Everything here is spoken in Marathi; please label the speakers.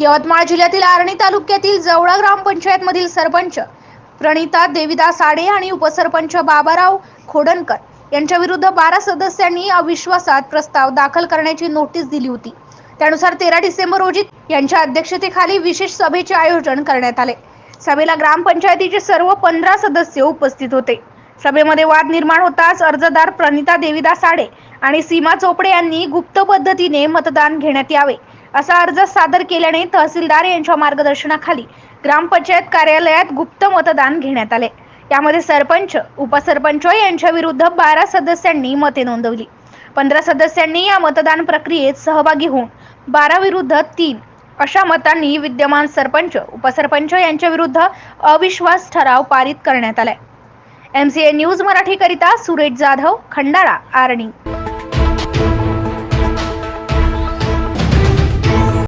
Speaker 1: यवतमाळ जिल्ह्यातील आर्णी तालुक्यातील जवळा ग्रामपंचायतमधील सरपंच प्रणिता देविदास आडे आणि उपसरपंच बाबाराव खोडणकर यांच्या विरुद्ध बारा सदस्यांनी अविश्वासात प्रस्ताव दाखल करण्याची नोटीस दिली होती. त्यानुसार तेरा डिसेंबर रोजी यांच्या अध्यक्षतेखाली विशेष सभेचे आयोजन करण्यात आले. सभेला ग्रामपंचायतीचे सर्व पंधरा सदस्य उपस्थित होते. सभेमध्ये वाद निर्माण होताच अर्जदार प्रणिता देविदास आडे आणि सीमा चोपडे यांनी गुप्त पद्धतीने मतदान घेण्यात यावे. असा अर्ज सादर केल्याने तहसीलदार यांच्या मार्गदर्शनाखाली ग्रामपंचायत कार्यालयात गुप्त मतदान घेण्यात आले. यामध्ये सरपंच उपसरपंच यांच्या विरुद्ध बारा सदस्यांनी मते नोंदवली. पंधरा सदस्यांनी या मतदान प्रक्रियेत सहभागी होऊन बारा विरुद्ध तीन अशा मतांनी विद्यमान सरपंच उपसरपंच यांच्या विरुद्ध अविश्वास ठराव पारित करण्यात आलाय. एम सी ए न्यूज मराठीकरिता सुरेश जाधव खंडाळा आरणी.